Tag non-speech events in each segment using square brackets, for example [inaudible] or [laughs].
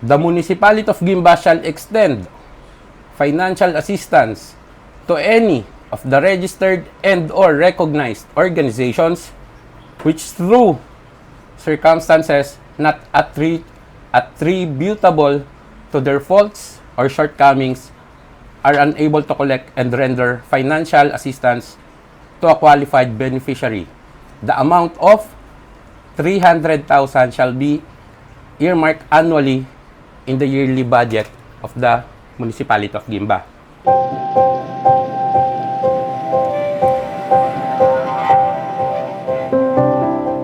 The municipality of Gimba shall extend financial assistance to any of the registered and or recognized organizations which through circumstances not attri- attributable to their faults or shortcomings are unable to collect and render financial assistance to a qualified beneficiary. The amount of 300,000 shall be earmarked annually in the yearly budget of the municipality of Gimba.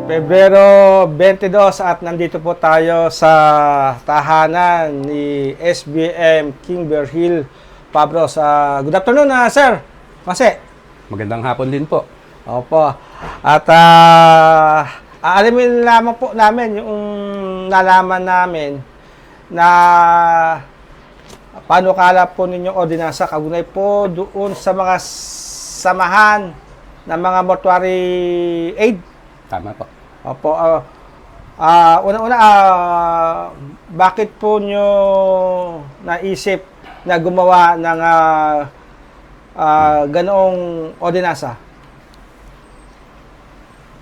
Pebrero 22 at nandito po tayo sa tahanan ni SBM King Bear Hill Pablo sa Good afternoon na sir. Mase. Magandang hapon din po. Opo. At ah aalamin lamang po namin yung nalaman namin na panukala po ninyong ordinansa kagunay po doon sa mga samahan ng mga mortuary aid Tama po. Opo. ah ah, una-una, ah, bakit po nyo naisip na gumawa ng ah, ah, ganoong ordinansa?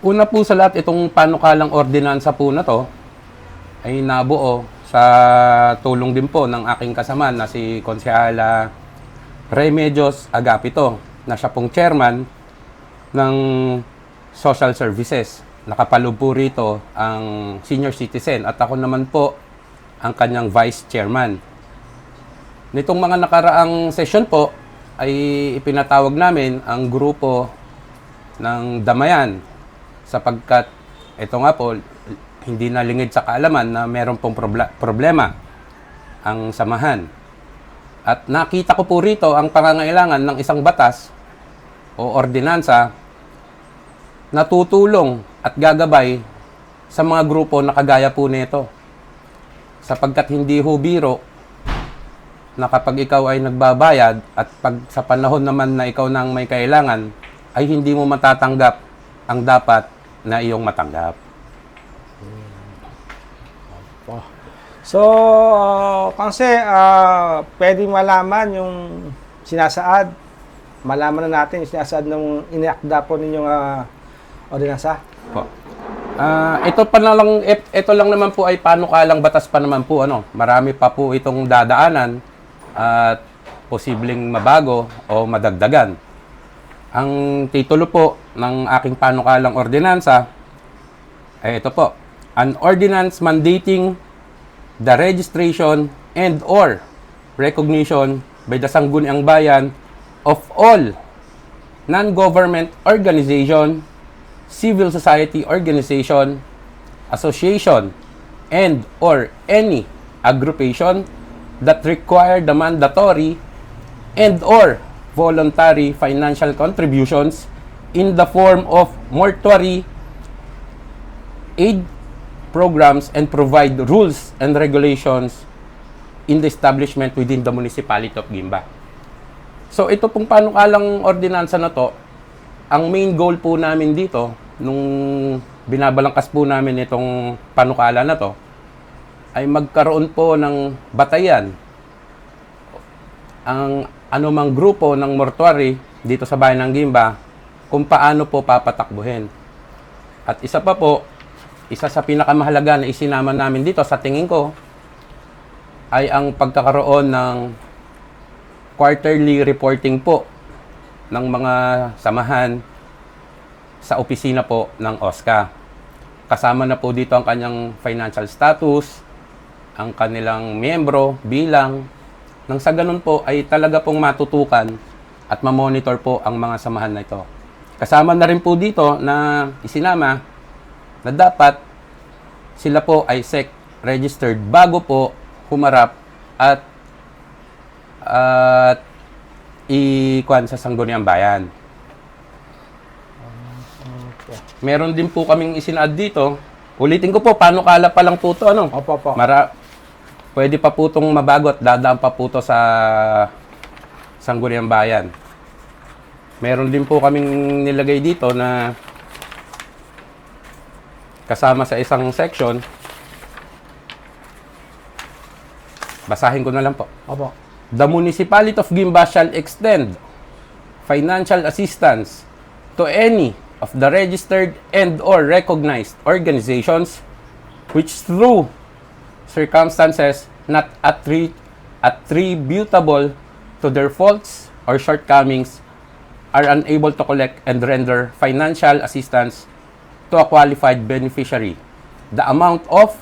Una po sa lahat, itong panukalang ordinansa po na to ay nabuo sa tulong din po ng aking kasama na si Konsehala Remedios Agapito na siya pong chairman ng Social Services. Nakapaloob po rito ang senior citizen at ako naman po ang kanyang vice chairman. Nitong mga nakaraang session po ay ipinatawag namin ang grupo ng Damayan sapagkat ito nga po hindi nalingid sa kaalaman na meron pong problema ang samahan. At nakita ko po rito ang pangangailangan ng isang batas o ordinansa na tutulong at gagabay sa mga grupo na kagaya po nito. Sapagkat hindi ho biro na kapag ikaw ay nagbabayad at pag sa panahon naman na ikaw nang may kailangan, ay hindi mo matatanggap ang dapat na iyong matanggap. So, uh, kasi uh, pwedeng malaman yung sinasaad, malaman na natin yung sinasaad ng iniakda po ninyong uh, ordinansa. Po. Ah, ito pa na lang ito lang naman po ay panukalang batas pa naman po ano. Marami pa po itong dadaanan at posibleng mabago o madagdagan. Ang titulo po ng aking panukalang ordinansa ay ito po. An ordinance mandating the registration and or recognition by the Sangguniang Bayan of all non-government organization civil society organization, association, and or any aggregation that require the mandatory and or voluntary financial contributions in the form of mortuary aid programs and provide rules and regulations in the establishment within the municipality of Gimba. So ito pong panukalang ordinansa na to, ang main goal po namin dito, nung binabalangkas po namin itong panukala na to, ay magkaroon po ng batayan ang anumang grupo ng mortuary dito sa bayan ng Gimba kung paano po papatakbuhin. At isa pa po, isa sa pinakamahalaga na isinama namin dito sa tingin ko ay ang pagkakaroon ng quarterly reporting po ng mga samahan sa opisina po ng OSCA. Kasama na po dito ang kanyang financial status, ang kanilang miyembro, bilang, nang sa ganun po ay talaga pong matutukan at mamonitor po ang mga samahan na ito. Kasama na rin po dito na isinama na dapat sila po ay SEC registered bago po humarap at at ikuan sa Sangguniang Bayan. Meron din po kaming isinaad dito. Ulitin ko po, paano kala pa lang po to, ano? Opo, opo. Mara, pwede pa po itong mabago at dadaan pa po to sa Sangguniang Bayan. Meron din po kaming nilagay dito na kasama sa isang section Basahin ko na lang po. Opo. The municipality of Gimba shall extend financial assistance to any of the registered and or recognized organizations which through circumstances not attri- attributable to their faults or shortcomings are unable to collect and render financial assistance to a qualified beneficiary. The amount of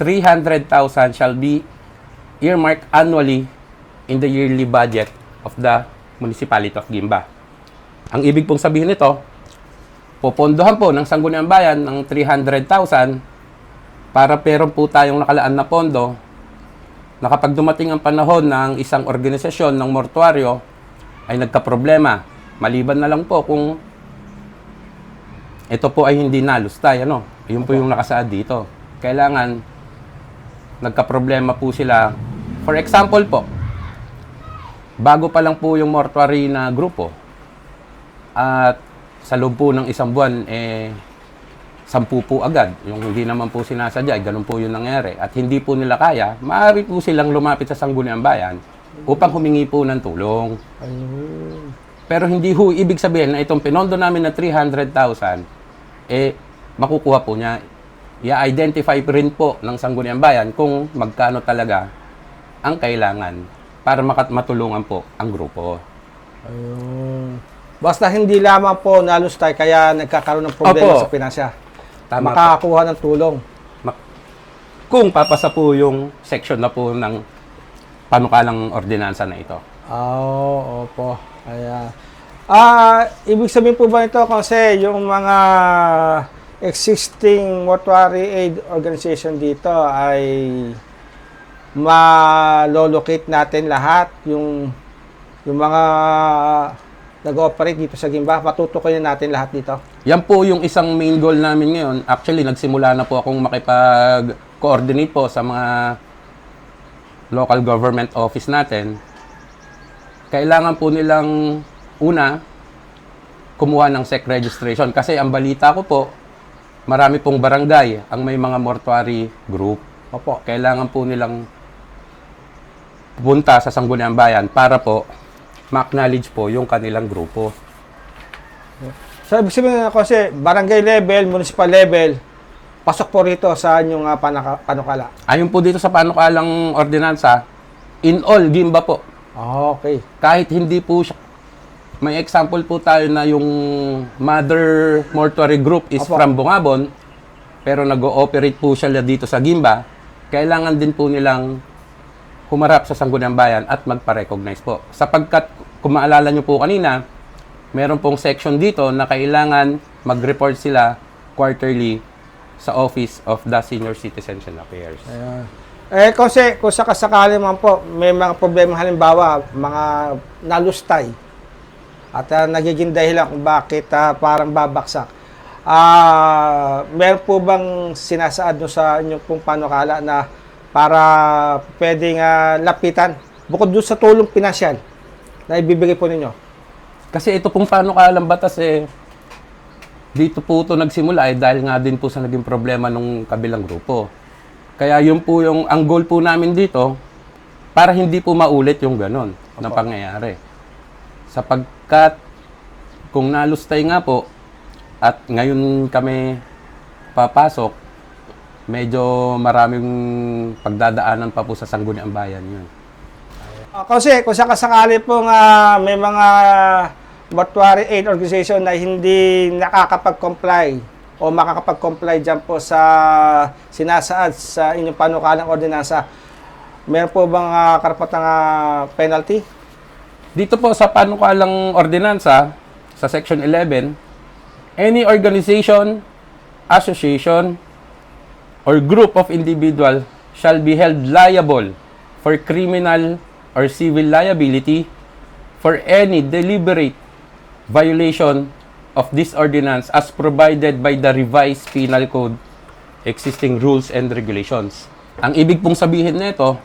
300,000 shall be earmarked annually in the yearly budget of the municipality of Gimba. Ang ibig pong sabihin nito, popondohan po ng Sangguniang Bayan ng 300,000 para pero po tayong nakalaan na pondo na kapag dumating ang panahon ng isang organisasyon ng mortuaryo ay nagka-problema. Maliban na lang po kung ito po ay hindi nalustay, ano? Yun po yung nakasaad dito. Kailangan nagka-problema po sila. For example po, bago pa lang po yung mortuary na grupo, at sa loob po ng isang buwan, eh, sampu po agad. Yung hindi naman po sinasadya, ganun po yung nangyari. At hindi po nila kaya, maaari po silang lumapit sa Sangguniang Bayan upang humingi po ng tulong. Ayun. Pero hindi ho ibig sabihin na itong pinondo namin na 300,000, eh, makukuha po niya. I-identify rin po ng Sangguniang Bayan kung magkano talaga ang kailangan para makat matulungan po ang grupo. Ayun. Basta hindi lamang po nalustay kaya nagkakaroon ng problema Opo. sa pinansya. Tama po. Makakakuha ng tulong. Kung papasa po yung section na po ng panukalang ordinansa na ito. Ah, Oo, opo. Kaya, ah, ibig sabihin po ba ito kasi yung mga existing mortuary aid organization dito ay malolocate natin lahat yung yung mga nag-ooperate dito sa Gimba, matutukoy na natin lahat dito. Yan po yung isang main goal namin ngayon. Actually, nagsimula na po akong makipag-coordinate po sa mga local government office natin. Kailangan po nilang una, kumuha ng SEC registration. Kasi ang balita ko po, marami pong barangay ang may mga mortuary group. Opo. Kailangan po nilang pupunta sa Sangguniang Bayan para po ma-acknowledge po yung kanilang grupo. So, ibig sabihin nga kasi, barangay level, municipal level, pasok po rito sa inyong uh, panaka- panukala. Ayon po dito sa panukalang ordinansa, in all, Gimba po. Ah, Okay. Kahit hindi po siya, may example po tayo na yung mother mortuary group is Opo. from Bungabon, pero nag-ooperate po siya dito sa Gimba, kailangan din po nilang humarap sa Sangguniang Bayan at magpa-recognize po. Sapagkat, kung maalala nyo po kanina, meron pong section dito na kailangan mag-report sila quarterly sa Office of the Senior Citizens and Affairs. Ayan. Eh, kasi kung sakasakali man po, may mga problema halimbawa, mga nalustay at ah, nagiging dahilan kung bakit ah, parang babaksak. Ah, meron po bang sinasaad nyo sa inyong pong panukala na para pwedeng ah, lapitan bukod doon sa tulong pinansyal na ibibigay po ninyo? Kasi ito pong panukalang batas eh, dito po ito nagsimula eh dahil nga din po sa naging problema nung kabilang grupo. Kaya yun po yung, ang goal po namin dito, para hindi po maulit yung ganon na pangyayari. Sapagkat kung nalustay nga po, at ngayon kami papasok, medyo maraming pagdadaanan pa po sa Sangguniang Bayan yun. Ah, kasi kung sakasakali po nga may mga mortuary aid organization na hindi nakakapag-comply o makakapag-comply dyan po sa sinasaad sa inyong panukalang ordinansa, meron po bang uh, karapatang ah, penalty? Dito po sa panukalang ordinansa, sa Section 11, any organization, association, or group of individual shall be held liable for criminal or civil liability for any deliberate violation of this ordinance as provided by the revised penal code existing rules and regulations. Ang ibig pong sabihin nito,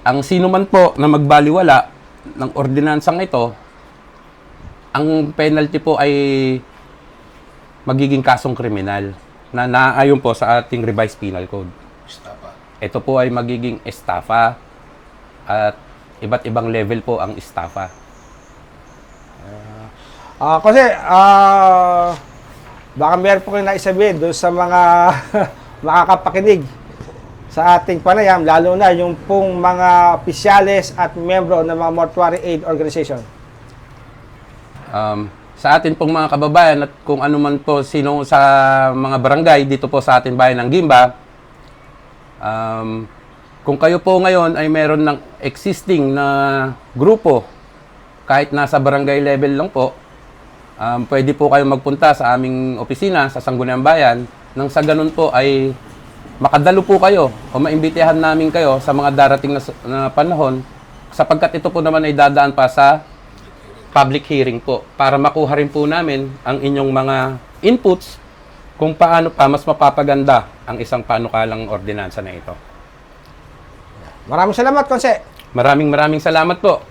ang sino man po na magbaliwala ng ordinansang ito, ang penalty po ay magiging kasong kriminal na naayon po sa ating revised penal code. ito po ay magiging estafa at iba't ibang level po ang estafa. Ah, kasi ah baka meron po kayo naisabihin doon sa mga [laughs] makakapakinig sa ating panayam, lalo na yung pong mga opisyales at membro ng mga mortuary aid organization. Um, sa atin pong mga kababayan at kung ano man po sino sa mga barangay dito po sa ating bayan ng Gimba, um, kung kayo po ngayon ay meron ng existing na grupo, kahit nasa barangay level lang po, um, pwede po kayo magpunta sa aming opisina sa Sangguniang Bayan nang sa ganun po ay makadalo po kayo o maimbitahan namin kayo sa mga darating na, na panahon sapagkat ito po naman ay dadaan pa sa public hearing po para makuha rin po namin ang inyong mga inputs kung paano pa mas mapapaganda ang isang panukalang ordinansa na ito. Maraming salamat, Konse. Maraming maraming salamat po.